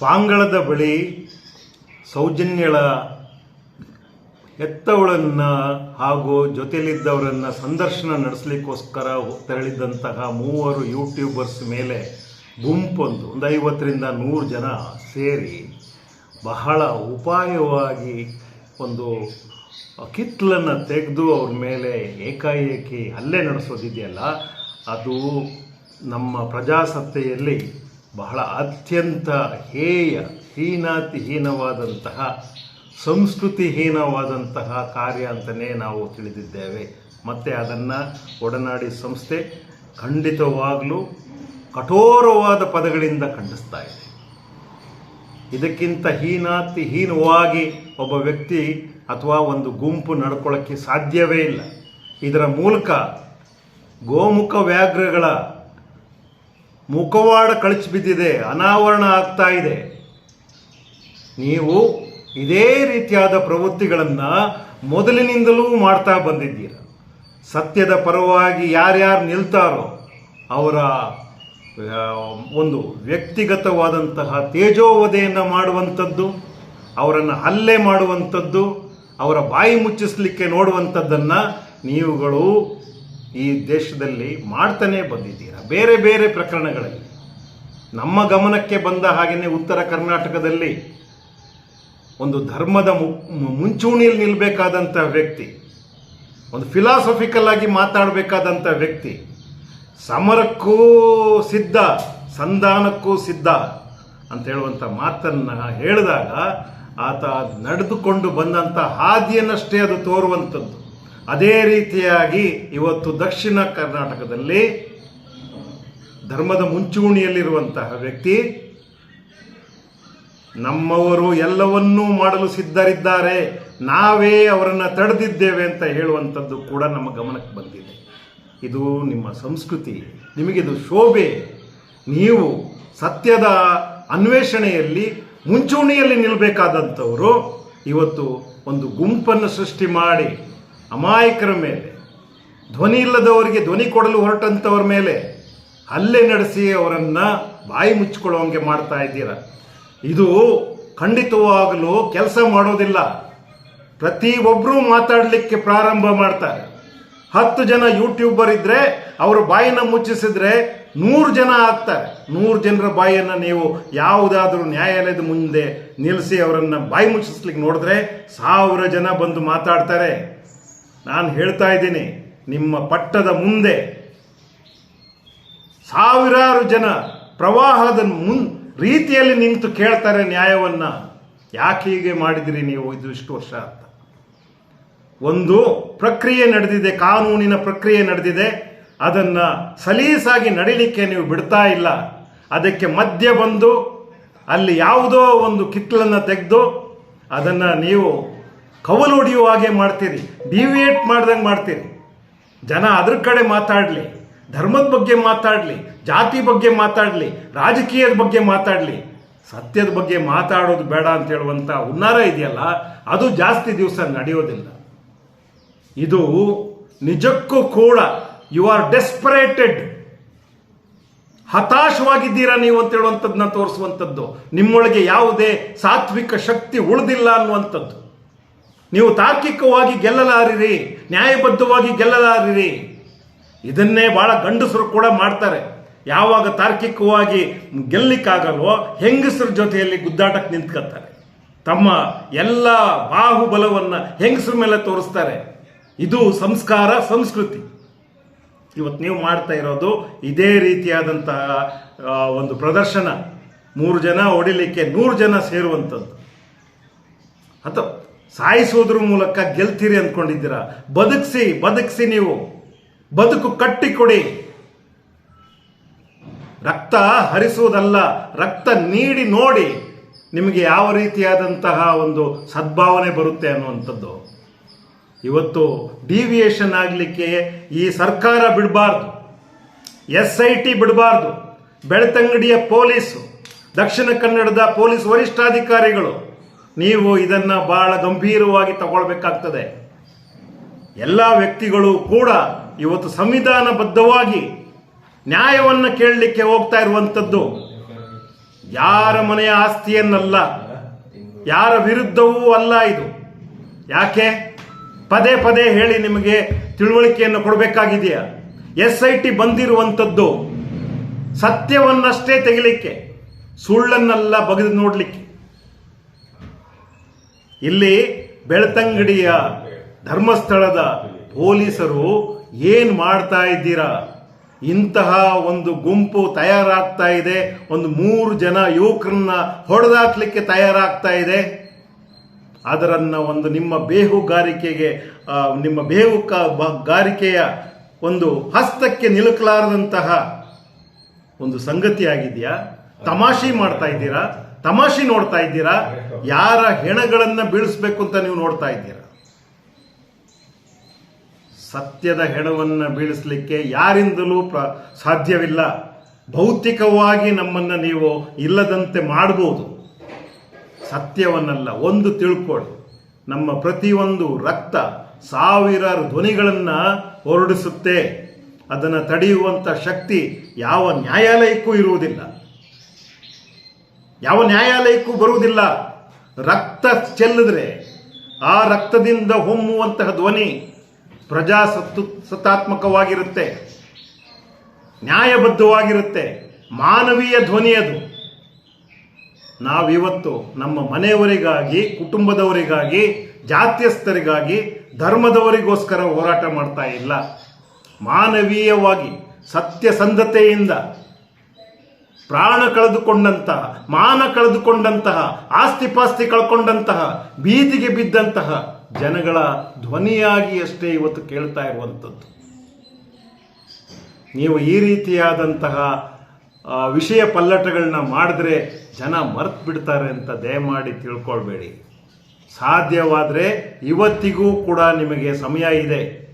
ಪಾಂಗಳದ ಬಳಿ ಸೌಜನ್ಯಳ ಎತ್ತವಳನ್ನು ಹಾಗೂ ಜೊತೆಯಲ್ಲಿದ್ದವರನ್ನು ಸಂದರ್ಶನ ನಡೆಸಲಿಕ್ಕೋಸ್ಕರ ತೆರಳಿದ್ದಂತಹ ಮೂವರು ಯೂಟ್ಯೂಬರ್ಸ್ ಮೇಲೆ ಗುಂಪೊಂದು, ಒಂದು ಐವತ್ತರಿಂದ ನೂರು ಜನ ಸೇರಿ ಬಹಳ ಉಪಾಯವಾಗಿ ಒಂದು ಕಿತ್ತಲನ್ನು ತೆಗೆದು ಅವ್ರ ಮೇಲೆ ಏಕಾಏಕಿ ಹಲ್ಲೆ ನಡೆಸೋದಿದೆಯಲ್ಲ, ಅದು ನಮ್ಮ ಪ್ರಜಾಸತ್ತೆಯಲ್ಲಿ ಬಹಳ ಅತ್ಯಂತ ಹೇಯ, ಹೀನಾತಿಹೀನವಾದಂತಹ, ಸಂಸ್ಕೃತಿಹೀನವಾದಂತಹ ಕಾರ್ಯ ಅಂತಲೇ ನಾವು ತಿಳಿದಿದ್ದೇವೆ. ಮತ್ತು ಅದನ್ನು ಒಡನಾಡಿ ಸಂಸ್ಥೆ ಖಂಡಿತವಾಗಲೂ ಕಠೋರವಾದ ಪದಗಳಿಂದ ಖಂಡಿಸ್ತಾ ಇದೆ. ಇದಕ್ಕಿಂತ ಹೀನಾತಿಹೀನವಾಗಿ ಒಬ್ಬ ವ್ಯಕ್ತಿ ಅಥವಾ ಒಂದು ಗುಂಪು ನಡ್ಕೊಳ್ಳೋಕ್ಕೆ ಸಾಧ್ಯವೇ ಇಲ್ಲ. ಇದರ ಮೂಲಕ ಗೋಮುಖ ವ್ಯಾಘ್ರಗಳ ಮುಖವಾಡ ಕಳಚಿ ಬಿದ್ದಿದೆ, ಅನಾವರಣ ಆಗ್ತಾ ಇದೆ. ನೀವು ಇದೇ ರೀತಿಯಾದ ಪ್ರವೃತ್ತಿಗಳನ್ನು ಮೊದಲಿನಿಂದಲೂ ಮಾಡ್ತಾ ಬಂದಿದ್ದೀರ. ಸತ್ಯದ ಪರವಾಗಿ ಯಾರ್ಯಾರು ನಿಲ್ತಾರೋ ಅವರ ಒಂದು ವ್ಯಕ್ತಿಗತವಾದಂತಹ ತೇಜೋವಧೆಯನ್ನು ಮಾಡುವಂಥದ್ದು, ಅವರನ್ನು ಹಲ್ಲೆ ಮಾಡುವಂಥದ್ದು, ಅವರ ಬಾಯಿ ಮುಚ್ಚಿಸಲಿಕ್ಕೆ ನೋಡುವಂಥದ್ದನ್ನು ನೀವುಗಳು ಈ ದೇಶದಲ್ಲಿ ಮಾಡ್ತಾನೇ ಬಂದಿದ್ದೀರಾ? ಬೇರೆ ಬೇರೆ ಪ್ರಕರಣಗಳಲ್ಲಿ. ನಮ್ಮ ಗಮನಕ್ಕೆ ಬಂದ ಹಾಗೆಯೇ ಉತ್ತರ ಕರ್ನಾಟಕದಲ್ಲಿ ಒಂದು ಧರ್ಮದ ಮುಂಚೂಣಿಯಲ್ಲಿ ನಿಲ್ಲಬೇಕಾದಂಥ ವ್ಯಕ್ತಿ, ಒಂದು ಫಿಲಾಸಫಿಕಲ್ ಆಗಿ ಮಾತಾಡಬೇಕಾದಂಥ ವ್ಯಕ್ತಿ, ಸಮರಕ್ಕೂ ಸಿದ್ಧ, ಸಂಧಾನಕ್ಕೂ ಸಿದ್ಧ ಅಂತ ಹೇಳುವಂಥ ಮಾತನ್ನು ಹೇಳಿದಾಗ ಆತ ನಡೆದುಕೊಂಡು ಬಂದಂಥ ಹಾದಿಯನ್ನಷ್ಟೇ ಅದು ತೋರುವಂಥದ್ದು. ಅದೇ ರೀತಿಯಾಗಿ ಇವತ್ತು ದಕ್ಷಿಣ ಕರ್ನಾಟಕದಲ್ಲಿ ಧರ್ಮದ ಮುಂಚೂಣಿಯಲ್ಲಿರುವಂತಹ ವ್ಯಕ್ತಿ, ನಮ್ಮವರು ಎಲ್ಲವನ್ನೂ ಮಾಡಲು ಸಿದ್ಧರಿದ್ದಾರೆ, ನಾವೇ ಅವರನ್ನು ತಡೆದಿದ್ದೇವೆ ಅಂತ ಹೇಳುವಂಥದ್ದು ಕೂಡ ನಮ್ಮ ಗಮನಕ್ಕೆ ಬಂದಿದೆ. ಇದು ನಿಮ್ಮ ಸಂಸ್ಕೃತಿ ನಿಮಗಿದು ಶೋಭೆ. ನೀವು ಸತ್ಯದ ಅನ್ವೇಷಣೆಯಲ್ಲಿ ಮುಂಚೂಣಿಯಲ್ಲಿ ನಿಲ್ಲಬೇಕಾದಂಥವರು ಇವತ್ತು ಒಂದು ಗುಂಪನ್ನು ಸೃಷ್ಟಿ ಮಾಡಿ ಅಮಾಯಕರ ಮೇಲೆ, ಧ್ವನಿ ಇಲ್ಲದವರಿಗೆ ಧ್ವನಿ ಕೊಡಲು ಹೊರಟಂಥವ್ರ ಮೇಲೆ ಹಲ್ಲೆ ನಡೆಸಿ ಅವರನ್ನು ಬಾಯಿ ಮುಚ್ಚಿಕೊಳ್ಳುವಂಗೆ ಮಾಡ್ತಾ ಇದ್ದೀರ. ಇದು ಖಂಡಿತವಾಗಲೂ ಕೆಲಸ ಮಾಡೋದಿಲ್ಲ. ಪ್ರತಿಯೊಬ್ಬರೂ ಮಾತಾಡಲಿಕ್ಕೆ ಪ್ರಾರಂಭ ಮಾಡ್ತಾರೆ. ಹತ್ತು ಜನ ಯೂಟ್ಯೂಬರ್ ಇದ್ದರೆ ಅವರು ಬಾಯಿನ ಮುಚ್ಚಿಸಿದ್ರೆ ನೂರು ಜನ ಆಗ್ತಾರೆ. ನೂರು ಜನರ ಬಾಯಿಯನ್ನು ನೀವು ಯಾವುದಾದ್ರೂ ನ್ಯಾಯಾಲಯದ ಮುಂದೆ ನಿಲ್ಲಿಸಿ ಅವರನ್ನು ಬಾಯಿ ಮುಚ್ಚಿಸ್ಲಿಕ್ಕೆ ನೋಡಿದ್ರೆ ಸಾವಿರ ಜನ ಬಂದು ಮಾತಾಡ್ತಾರೆ. ನಾನು ಹೇಳ್ತಾ ಇದ್ದೀನಿ, ನಿಮ್ಮ ಪಟ್ಟದ ಮುಂದೆ ಸಾವಿರಾರು ಜನ ಪ್ರವಾಹದ ಮುನ್, ರೀತಿಯಲ್ಲಿ ನಿಂತು ಕೇಳ್ತಾರೆ ನ್ಯಾಯವನ್ನ. ಯಾಕೆ ಹೀಗೆ ಮಾಡಿದಿರಿ ನೀವು? ಇದು ಇಷ್ಟು ವರ್ಷ ಅಂತ. ಒಂದು ಪ್ರಕ್ರಿಯೆ ನಡೆದಿದೆ, ಕಾನೂನಿನ ಪ್ರಕ್ರಿಯೆ ನಡೆದಿದೆ. ಅದನ್ನು ಸಲೀಸಾಗಿ ನಡೀಲಿಕ್ಕೆ ನೀವು ಬಿಡ್ತಾ ಇಲ್ಲ. ಅದಕ್ಕೆ ಮಧ್ಯ ಬಂದು ಅಲ್ಲಿ ಯಾವುದೋ ಒಂದು ಕಿತ್ತಲನ್ನು ತೆಗೆದು ಅದನ್ನು ನೀವು ಕವಲು ಹಾಗೆ ಮಾಡ್ತೀರಿ ಡಿವಿಯೇಟ್ ಮಾಡ್ದಂಗೆ ಮಾಡ್ತೀರಿ. ಜನ ಅದ್ರ ಕಡೆ ಮಾತಾಡಲಿ, ಧರ್ಮದ ಬಗ್ಗೆ ಮಾತಾಡಲಿ, ಜಾತಿ ಬಗ್ಗೆ ಮಾತಾಡಲಿ, ರಾಜಕೀಯದ ಬಗ್ಗೆ ಮಾತಾಡಲಿ. ಸತ್ಯದ ಬಗ್ಗೆ ಮಾತಾಡೋದು ಬೇಡ ಅಂತ ಹೇಳುವಂಥ ಹುನ್ನಾರ ಇದೆಯಲ್ಲ, ಅದು ಜಾಸ್ತಿ ದಿವಸ ನಡೆಯೋದಿಲ್ಲ. ಇದು ನಿಜಕ್ಕೂ ಕೂಡ ಯು ಆರ್ ಡೆಸ್ಪರೇಟೆಡ್ ಹತಾಶವಾಗಿದ್ದೀರಾ ನೀವು ಅಂತ ಹೇಳುವಂಥದ್ದನ್ನ ತೋರಿಸುವಂಥದ್ದು. ನಿಮ್ಮೊಳಗೆ ಯಾವುದೇ ಸಾತ್ವಿಕ ಶಕ್ತಿ ಉಳಿದಿಲ್ಲ ಅನ್ನುವಂಥದ್ದು. ನೀವು ತಾರ್ಕಿಕವಾಗಿ ಗೆಲ್ಲಲಾರಿರಿ, ನ್ಯಾಯಬದ್ಧವಾಗಿ ಗೆಲ್ಲಲಾರಿರಿ. ಇದನ್ನೇ ಬಹಳ ಗಂಡಸರು ಕೂಡ ಮಾಡ್ತಾರೆ. ಯಾವಾಗ ತಾರ್ಕಿಕವಾಗಿ ಗೆಲ್ಲಿಕ್ಕಾಗಲ್ವೋ, ಹೆಂಗಸರ ಜೊತೆಯಲ್ಲಿ ಗುದ್ದಾಟಕ್ಕೆ ನಿಂತ್ಕೊತಾರೆ ತಮ್ಮ ಎಲ್ಲ ಬಾಹುಬಲವನ್ನು ಹೆಂಗಸರ ಮೇಲೆ ತೋರಿಸ್ತಾರೆ. ಇದು ಸಂಸ್ಕಾರ, ಸಂಸ್ಕೃತಿ. ಇವತ್ತು ನೀವು ಮಾಡ್ತಾ ಇರೋದು ಇದೇ ರೀತಿಯಾದಂತಹ ಒಂದು ಪ್ರದರ್ಶನ. ಮೂರು ಜನ ಹೊಡಿಲಿಕ್ಕೆ ನೂರು ಜನ ಸೇರುವಂಥದ್ದು. ಅಥವಾ ಸಾಯಿಸೋದ್ರ ಮೂಲಕ ಗೆಲ್ತೀರಿ ಅಂದ್ಕೊಂಡಿದ್ದೀರಾ? ಬದುಕಿಸಿ ಬದುಕಿಸಿ ನೀವು. ಬದುಕು ಕಟ್ಟಿಕೊಡಿ. ರಕ್ತ ಹರಿಸುವುದಲ್ಲ, ರಕ್ತ ನೀಡಿ ನೋಡಿ ನಿಮಗೆ ಯಾವ ರೀತಿಯಾದಂತಹ ಒಂದು ಸದ್ಭಾವನೆ ಬರುತ್ತೆ ಅನ್ನುವಂಥದ್ದು. ಇವತ್ತು ಡಿವಿಯೇಷನ್ ಆಗಲಿಕ್ಕೆ ಈ ಸರ್ಕಾರ ಬಿಡಬಾರ್ದು. ಎಸ್ ಐ ಟಿ ಬಿಡಬಾರ್ದು. ಬೆಳ್ತಂಗಡಿಯ ಪೊಲೀಸು, ದಕ್ಷಿಣ ಕನ್ನಡದ ಪೊಲೀಸ್ ವರಿಷ್ಠಾಧಿಕಾರಿಗಳು ನೀವು ಇದನ್ನ ಬಹಳ ಗಂಭೀರವಾಗಿ ತಗೊಳ್ಬೇಕಾಗ್ತದೆ. ಎಲ್ಲ ವ್ಯಕ್ತಿಗಳು ಕೂಡ ಇವತ್ತು ಸಂವಿಧಾನಬದ್ಧವಾಗಿ ನ್ಯಾಯವನ್ನು ಕೇಳಲಿಕ್ಕೆ ಹೋಗ್ತಾ ಇರುವಂಥದ್ದು. ಯಾರ ಮನೆಯ ಆಸ್ತಿಯನ್ನಲ್ಲ, ಯಾರ ವಿರುದ್ಧವೂ ಅಲ್ಲ ಇದು. ಯಾಕೆ? ಪದೇ ಪದೇ ಹೇಳಿ ನಿಮಗೆ ತಿಳುವಳಿಕೆಯನ್ನು ಕೊಡಬೇಕಾಗಿದೆಯಾ? ಎಸ್ ಐ ಟಿ ಬಂದಿರುವಂಥದ್ದು ಸತ್ಯವನ್ನಷ್ಟೇ ತೆಗಿಲಿಕ್ಕೆ, ಸುಳ್ಳನ್ನೆಲ್ಲ ಬಗೆದು ನೋಡಲಿಕ್ಕೆ. ಇಲ್ಲಿ ಬೆಳ್ತಂಗಡಿಯ ಧರ್ಮಸ್ಥಳದ ಪೊಲೀಸರು ಏನು ಮಾಡ್ತಾ ಇದ್ದೀರಾ? ಇಂತಹ ಒಂದು ಗುಂಪು ತಯಾರಾಗ್ತಾ ಇದೆ. ಒಂದು ಮೂರು ಜನ ಯುವಕರನ್ನ ಹೊಡೆದಾಕ್ಲಿಕ್ಕೆ ತಯಾರಾಗ್ತಾ ಇದೆ. ಅದರನ್ನ ಒಂದು ನಿಮ್ಮ ಬೇಹುಗಾರಿಕೆಗೆ ನಿಮ್ಮ ಬೇಹು ಗಾರಿಕೆಯ ಒಂದು ಹಸ್ತಕ್ಕೆ ನಿಲುಕಲಾರದಂತಹ ಒಂದು ಸಂಗತಿ ಆಗಿದೆಯಾ ತಮಾಷೆ ಮಾಡ್ತಾ ಇದ್ದೀರಾ? ತಮಾಷೆ ನೋಡ್ತಾ ಇದ್ದೀರಾ? ಯಾರ ಹೆಣಗಳನ್ನ ಬೀಳಿಸ್ಬೇಕು ಅಂತ ನೀವು ನೋಡ್ತಾ ಇದ್ದೀರಾ? ಸತ್ಯದ ಹೆಣವನ್ನ ಬೀಳಿಸ್ಲಿಕ್ಕೆ ಯಾರಿಂದಲೂ ಪ್ರ ಸಾಧ್ಯವಿಲ್ಲ. ಭೌತಿಕವಾಗಿ ನಮ್ಮನ್ನ ನೀವು ಇಲ್ಲದಂತೆ ಮಾಡಬಹುದು ಸತ್ಯವನ್ನಲ್ಲ ಒಂದು ತಿಳ್ಕೊಳ್ಳಿ. ನಮ್ಮ ಪ್ರತಿಯೊಂದು ರಕ್ತ ಸಾವಿರಾರು ಧ್ವನಿಗಳನ್ನ ಹೊರಡಿಸುತ್ತೆ. ಅದನ್ನು ತಡೆಯುವಂಥ ಶಕ್ತಿ ಯಾವ ನ್ಯಾಯಾಲಯಕ್ಕೂ ಇರುವುದಿಲ್ಲ. ಯಾವ ನ್ಯಾಯಾಲಯಕ್ಕೂ ಬರುವುದಿಲ್ಲ. ರಕ್ತ ಚೆಲ್ಲಿದ್ರೆ ಆ ರಕ್ತದಿಂದ ಹೊಮ್ಮುವಂತಹ ಧ್ವನಿ ಪ್ರಜಾಸತ್ತು ಸತ್ತಾತ್ಮಕವಾಗಿರುತ್ತೆ. ನ್ಯಾಯಬದ್ಧವಾಗಿರುತ್ತೆ. ಮಾನವೀಯ ಧ್ವನಿಯದು ನಾವಿವತ್ತು ನಮ್ಮ ಮನೆಯವರಿಗಾಗಿ, ಕುಟುಂಬದವರಿಗಾಗಿ, ಜಾತ್ಯಸ್ಥರಿಗಾಗಿ, ಧರ್ಮದವರಿಗೋಸ್ಕರ ಹೋರಾಟ ಮಾಡ್ತಾ ಇಲ್ಲ. ಮಾನವೀಯವಾಗಿ, ಸತ್ಯಸಂಧತೆಯಿಂದ ಪ್ರಾಣ ಕಳೆದುಕೊಂಡಂತಹ, ಮಾನ ಕಳೆದುಕೊಂಡಂತಹ ಆಸ್ತಿ ಪಾಸ್ತಿ ಕಳ್ಕೊಂಡಂತಹ, ಬೀದಿಗೆ ಬಿದ್ದಂತಹ ಜನಗಳ ಧ್ವನಿಯಾಗಿ ಅಷ್ಟೇ ಇವತ್ತು ಕೇಳ್ತಾ ಇರುವಂಥದ್ದು. ನೀವು ಈ ರೀತಿಯಾದಂತಹ ವಿಷಯ ಪಲ್ಲಟಗಳನ್ನ ಮಾಡಿದ್ರೆ ಜನ ಮರ್ತು ಬಿಡ್ತಾರೆ ಅಂತ ದಯಮಾಡಿ ತಿಳ್ಕೊಳ್ಬೇಡಿ. ಸಾಧ್ಯವಾದರೆ ಇವತ್ತಿಗೂ ಕೂಡ ನಿಮಗೆ ಸಮಯ ಇದೆ.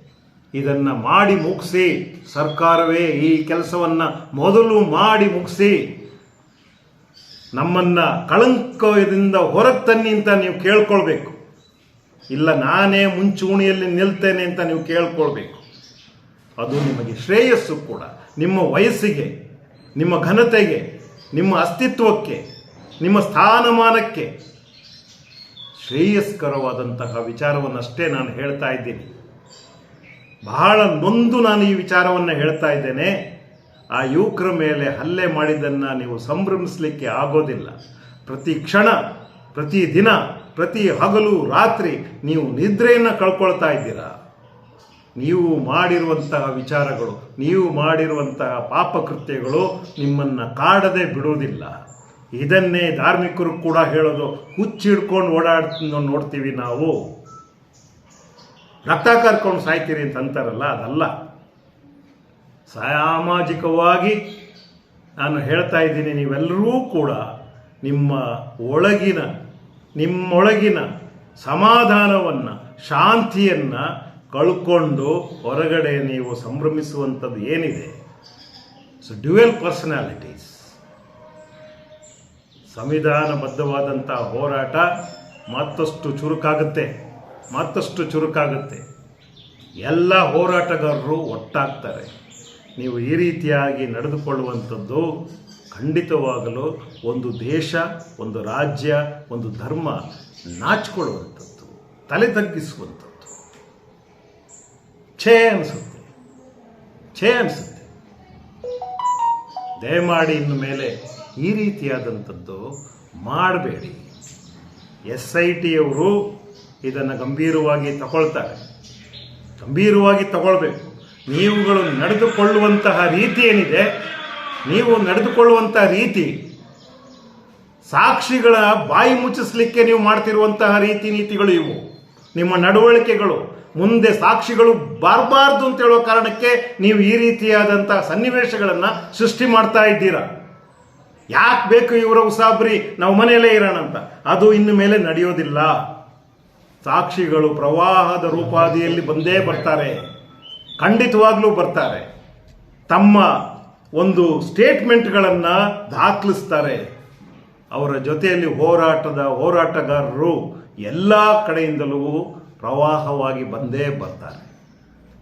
ಇದನ್ನ ಮಾಡಿ ಮುಗಿಸಿ, ಸರ್ಕಾರವೇ ಈ ಕೆಲಸವನ್ನ ಮೊದಲು ಮಾಡಿ ಮುಗಿಸಿ, ನಮ್ಮನ್ನ ಕಳಂಕದಿಂದ ಹೊರಗೆ ತನ್ನಿ ಅಂತ ನೀವು ಕೇಳ್ಕೊಳ್ಬೇಕು. ಇಲ್ಲ, ನಾನೇ ಮುಂಚೂಣಿಯಲ್ಲಿ ನಿಲ್ತೇನೆ ಅಂತ ನೀವು ಕೇಳ್ಕೊಳ್ಬೇಕು. ಅದು ನಿಮಗೆ ಶ್ರೇಯಸ್ಸು ಕೂಡ. ನಿಮ್ಮ ವಯಸ್ಸಿಗೆ, ನಿಮ್ಮ ಘನತೆಗೆ, ನಿಮ್ಮ ಅಸ್ತಿತ್ವಕ್ಕೆ, ನಿಮ್ಮ ಸ್ಥಾನಮಾನಕ್ಕೆ ಶ್ರೇಯಸ್ಕರವಾದಂತಹ ವಿಚಾರವನ್ನಷ್ಟೇ ನಾನು ಹೇಳ್ತಾ ಇದ್ದೀನಿ. ಬಹಳ ನೊಂದು ನಾನು ಈ ವಿಚಾರವನ್ನು ಹೇಳ್ತಾ ಇದ್ದೇನೆ. ಆ ಯುವಕರ ಮೇಲೆ ಹಲ್ಲೆ ಮಾಡಿದ್ದನ್ನು ನೀವು ಸಂಭ್ರಮಿಸಲಿಕ್ಕೆ ಆಗೋದಿಲ್ಲ. ಪ್ರತಿ ಕ್ಷಣ, ಪ್ರತಿ ದಿನ, ಪ್ರತಿ ಹಗಲು, ರಾತ್ರಿ ನೀವು ನಿದ್ರೆಯನ್ನು ಕಳ್ಕೊಳ್ತಾ ಇದ್ದೀರಾ? ನೀವು ಮಾಡಿರುವಂತಹ ವಿಚಾರಗಳು, ನೀವು ಮಾಡಿರುವಂತಹ ಪಾಪಕೃತ್ಯಗಳು ನಿಮ್ಮನ್ನು ಕಾಡದೆ ಬಿಡುವುದಿಲ್ಲ. ಇದನ್ನೇ ಧಾರ್ಮಿಕರು ಕೂಡ ಹೇಳೋದು, ಹುಚ್ಚಿಡ್ಕೊಂಡು ಓಡಾಡ್ ನೋಡ್ತೀವಿ ನಾವು. ರಕ್ತ ಕರ್ಕೊಂಡು ಸಾಯ್ತೀರಿ ಅಂತ ಅಂತಾರಲ್ಲ, ಅದಲ್ಲ. ಸಾಮಾಜಿಕವಾಗಿ ನಾನು ಹೇಳ್ತಾ ಇದ್ದೀನಿ, ನೀವೆಲ್ಲರೂ ಕೂಡ ನಿಮ್ಮ ಒಳಗಿನ, ನಿಮ್ಮೊಳಗಿನ ಸಮಾಧಾನವನ್ನು, ಶಾಂತಿಯನ್ನು ಕಳ್ಕೊಂಡು ಹೊರಗಡೆ ನೀವು ಸಂಭ್ರಮಿಸುವಂಥದ್ದು ಏನಿದೆ? ಸೊ ಡ್ಯುವೆಲ್ ಪರ್ಸನಾಲಿಟೀಸ್ ಸಂವಿಧಾನಬದ್ಧವಾದಂಥ ಹೋರಾಟ ಮತ್ತಷ್ಟು ಚುರುಕಾಗುತ್ತೆ. ಮತ್ತಷ್ಟು ಚುರುಕಾಗುತ್ತೆ. ಎಲ್ಲ ಹೋರಾಟಗಾರರು ಒಟ್ಟಾಗ್ತಾರೆ. ನೀವು ಈ ರೀತಿಯಾಗಿ ನಡೆದುಕೊಳ್ಳುವಂಥದ್ದು ಖಂಡಿತವಾಗಲು ಒಂದು ದೇಶ, ಒಂದು ರಾಜ್ಯ, ಒಂದು ಧರ್ಮ ನಾಚಿಕೊಳ್ಳುವಂಥದ್ದು, ತಲೆ ತಗ್ಗಿಸುವಂಥದ್ದು. ಛೇ ಅನಿಸುತ್ತೆ. ಛೇ ಅನಿಸುತ್ತೆ. ದಯಮಾಡಿ ಇನ್ನು ಮೇಲೆ ಈ ರೀತಿಯಾದಂಥದ್ದು ಮಾಡಬೇಡಿ. ಎಸ್ ಐ ಟಿಯವರು ಇದನ್ನು ಗಂಭೀರವಾಗಿ ತಗೊಳ್ತಾರೆ. ಗಂಭೀರವಾಗಿ ತಗೊಳ್ಬೇಕು. ನೀವುಗಳು ನಡೆದುಕೊಳ್ಳುವಂತಹ ರೀತಿ ಏನಿದೆ, ನೀವು ನಡೆದುಕೊಳ್ಳುವಂತಹ ರೀತಿ, ಸಾಕ್ಷಿಗಳ ಬಾಯಿ ಮುಚ್ಚಿಸ್ಲಿಕ್ಕೆ ನೀವು ಮಾಡ್ತಿರುವಂತಹ ರೀತಿ ನೀತಿಗಳು ಇವು. ನಿಮ್ಮ ನಡವಳಿಕೆಗಳು, ಮುಂದೆ ಸಾಕ್ಷಿಗಳು ಬಾರಬಾರ್ದು ಅಂತ ಹೇಳೋ ಕಾರಣಕ್ಕೆ ನೀವು ಈ ರೀತಿಯಾದಂತಹ ಸನ್ನಿವೇಶಗಳನ್ನು ಸೃಷ್ಟಿ ಮಾಡ್ತಾ ಇದ್ದೀರಾ? ಯಾಕೆ ಬೇಕು ಇವರ ಉಸಾಬ್ರಿ ನಾವು ಮನೆಯಲ್ಲೇ ಇರೋಣ ಅಂತ ಅದು ಇನ್ನು ಮೇಲೆ ನಡೆಯೋದಿಲ್ಲ. ಸಾಕ್ಷಿಗಳು ಪ್ರವಾಹದ ರೂಪಾದಿಯಲ್ಲಿ ಬಂದೇ ಬರ್ತಾರೆ. ಖಂಡಿತವಾಗ್ಲೂ ಬರ್ತಾರೆ. ತಮ್ಮ ಒಂದು ಸ್ಟೇಟ್ಮೆಂಟ್ಗಳನ್ನು ದಾಖಲಿಸ್ತಾರೆ. ಅವರ ಜೊತೆಯಲ್ಲಿ ಹೋರಾಟದ ಹೋರಾಟಗಾರರು ಎಲ್ಲ ಕಡೆಯಿಂದಲೂ ಪ್ರವಾಹವಾಗಿ ಬಂದೇ ಬರ್ತಾರೆ.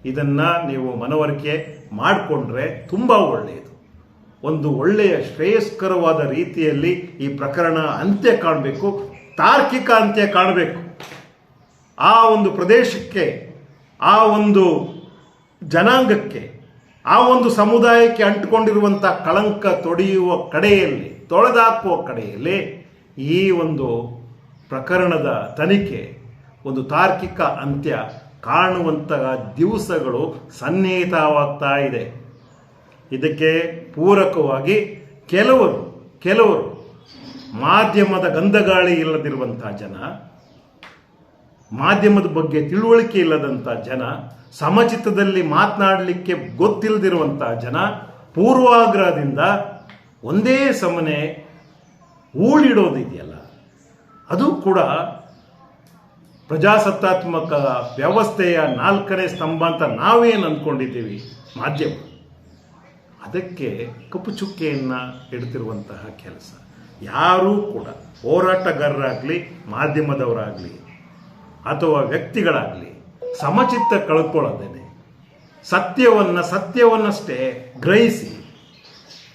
ಇದನ್ನು ನೀವು ಮನವರಿಕೆ ಮಾಡಿಕೊಂಡ್ರೆ ತುಂಬ ಒಳ್ಳೆಯದು. ಒಂದು ಒಳ್ಳೆಯ ಶ್ರೇಯಸ್ಕರವಾದ ರೀತಿಯಲ್ಲಿ ಈ ಪ್ರಕರಣ ಅಂತ್ಯ ಕಾಣಬೇಕು, ತಾರ್ಕಿಕ ಅಂತ್ಯ ಕಾಣಬೇಕು. ಆ ಒಂದು ಪ್ರದೇಶಕ್ಕೆ, ಆ ಒಂದು ಜನಾಂಗಕ್ಕೆ, ಆ ಒಂದು ಸಮುದಾಯಕ್ಕೆ ಅಂಟಿಕೊಂಡಿರುವಂಥ ಕಳಂಕ ತೊಡೆಯುವ ಕಡೆಯಲ್ಲಿ, ತೊಳೆದಾಕುವ ಕಡೆಯಲ್ಲಿ ಈ ಒಂದು ಪ್ರಕರಣದ ತನಿಖೆ, ಒಂದು ತಾರ್ಕಿಕ ಅಂತ್ಯ ಕಾಣುವಂತಹ ದಿವಸಗಳು ಸನ್ನಿಹಿತವಾಗ್ತಾ ಇದೆ. ಇದಕ್ಕೆ ಪೂರಕವಾಗಿ ಕೆಲವರು ಕೆಲವರು ಮಾಧ್ಯಮದ ಗಂಧಗಾಳಿ ಇಲ್ಲದಿರುವಂಥ ಜನ ಮಾಧ್ಯಮದ ಬಗ್ಗೆ ತಿಳುವಳಿಕೆ ಇಲ್ಲದಂಥ ಜನ, ಸಮಚಿತ್ತದಲ್ಲಿ ಮಾತನಾಡಲಿಕ್ಕೆ ಗೊತ್ತಿಲ್ಲದಿರುವಂಥ ಜನ, ಪೂರ್ವಾಗ್ರಹದಿಂದ ಒಂದೇ ಸಮನೆ ಊಳಿಡೋದಿದೆಯಲ್ಲ ಅದು ಕೂಡ ಪ್ರಜಾಸತ್ತಾತ್ಮಕ ವ್ಯವಸ್ಥೆಯ ನಾಲ್ಕನೇ ಸ್ತಂಭ ಅಂತ ನಾವೇನು ಅಂದ್ಕೊಂಡಿದ್ದೀವಿ ಮಾಧ್ಯಮ. ಅದಕ್ಕೆ ಕಪ್ಪು ಚುಕ್ಕೆಯನ್ನು ಇಡ್ತಿರುವಂತಹ ಕೆಲಸ. ಯಾರೂ ಕೂಡ ಹೋರಾಟಗಾರರಾಗಲಿ, ಮಾಧ್ಯಮದವರಾಗಲಿ ಅಥವಾ ವ್ಯಕ್ತಿಗಳಾಗಲಿ, ಸಮಚಿತ್ತ ಕಳ್ಕೊಳ್ಳೋದೇನೆ. ಸತ್ಯವನ್ನು ಸತ್ಯವನ್ನಷ್ಟೇ ಗ್ರಹಿಸಿ,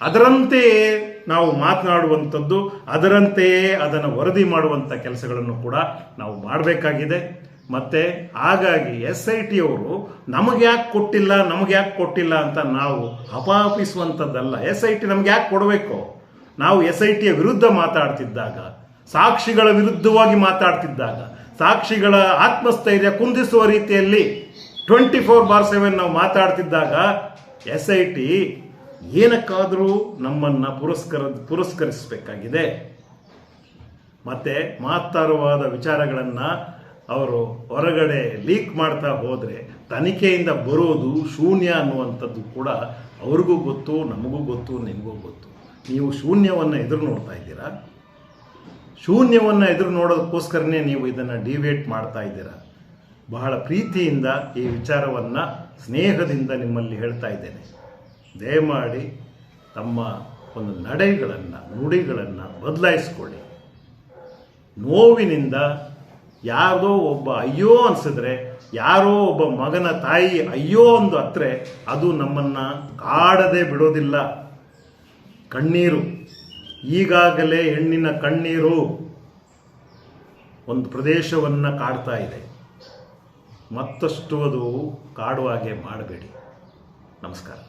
ಅದರಂತೆಯೇ ನಾವು ಮಾತನಾಡುವಂಥದ್ದು, ಅದರಂತೆಯೇ ಅದನ್ನು ವರದಿ ಮಾಡುವಂಥ ಕೆಲಸಗಳನ್ನು ಕೂಡ ನಾವು ಮಾಡಬೇಕಾಗಿದೆ. ಮತ್ತು ಹಾಗಾಗಿ ಎಸ್ ಐ ಟಿ ಅವರು ನಮಗೆ ಯಾಕೆ ಕೊಟ್ಟಿಲ್ಲ ನಮಗೆ ಯಾಕೆ ಕೊಟ್ಟಿಲ್ಲ ಅಂತ ನಾವು ಅಪಾಪಿಸುವಂಥದ್ದಲ್ಲ. ಎಸ್ ಐ ಟಿ ನಮ್ಗೆ ಯಾಕೆ ಕೊಡಬೇಕು? ನಾವು ಎಸ್ ಐ ಟಿಯ ವಿರುದ್ಧ ಮಾತಾಡ್ತಿದ್ದಾಗ, ಸಾಕ್ಷಿಗಳ ವಿರುದ್ಧವಾಗಿ ಮಾತಾಡ್ತಿದ್ದಾಗ ಸಾಕ್ಷಿಗಳ ಆತ್ಮಸ್ಥೈರ್ಯ ಕುಂದಿಸುವ ರೀತಿಯಲ್ಲಿ ಟ್ವೆಂಟಿ ಫೋರ್ ಬಾರ್ ಸೆವೆನ್ ನಾವು ಮಾತಾಡ್ತಿದ್ದಾಗ ಎಸ್ ಐ ಟಿ ಏನಕ್ಕಾದರೂ ನಮ್ಮನ್ನು ಪುರಸ್ಕರ, ಪುರಸ್ಕರಿಸಬೇಕಾಗಿದೆ. ಮತ್ತೆ ಮಹತ್ತರವಾದ ವಿಚಾರಗಳನ್ನು ಅವರು ಹೊರಗಡೆ ಲೀಕ್ ಮಾಡ್ತಾ ಹೋದರೆ ತನಿಖೆಯಿಂದ ಬರೋದು ಶೂನ್ಯ ಅನ್ನುವಂಥದ್ದು ಕೂಡ ಅವ್ರಿಗೂ ಗೊತ್ತು, ನಮಗೂ ಗೊತ್ತು, ನಿಮಗೂ ಗೊತ್ತು. ನೀವು ಶೂನ್ಯವನ್ನು ಎದುರು ನೋಡ್ತಾ ಇದ್ದೀರಾ? ಶೂನ್ಯವನ್ನು ಎದುರು ನೋಡೋದಕ್ಕೋಸ್ಕರನೇ ನೀವು ಇದನ್ನು ಡಿವೇಟ್ ಮಾಡ್ತಾ ಇದ್ದೀರಾ? ಬಹಳ ಪ್ರೀತಿಯಿಂದ ಈ ವಿಚಾರವನ್ನು ಸ್ನೇಹದಿಂದ ನಿಮ್ಮಲ್ಲಿ ಹೇಳ್ತಾ ಇದ್ದೇನೆ. ದಯಮಾಡಿ ತಮ್ಮ ಒಂದು ನಡೆಗಳನ್ನು, ನುಡಿಗಳನ್ನು ಬದಲಾಯಿಸ್ಕೊಳ್ಳಿ. ನೋವಿನಿಂದ ಯಾರದೋ ಒಬ್ಬ ಅಯ್ಯೋ ಅನ್ಸಿದ್ರೆ, ಯಾರೋ ಒಬ್ಬ ಮಗನ ತಾಯಿ ಅಯ್ಯೋ ಒಂದು ಹತ್ರೆ ಅದು ನಮ್ಮನ್ನು ಕಾಡದೆ ಬಿಡೋದಿಲ್ಲ. ಕಣ್ಣೀರು. ಈಗಾಗಲೇ ಹೆಣ್ಣಿನ ಕಣ್ಣೀರು ಒಂದು ಪ್ರದೇಶವನ್ನು ಕಾಡ್ತಾ ಇದೆ. ಮತ್ತಷ್ಟು ಅದು ಕಾಡುವ ಹಾಗೆ ಮಾಡಬೇಡಿ. ನಮಸ್ಕಾರ.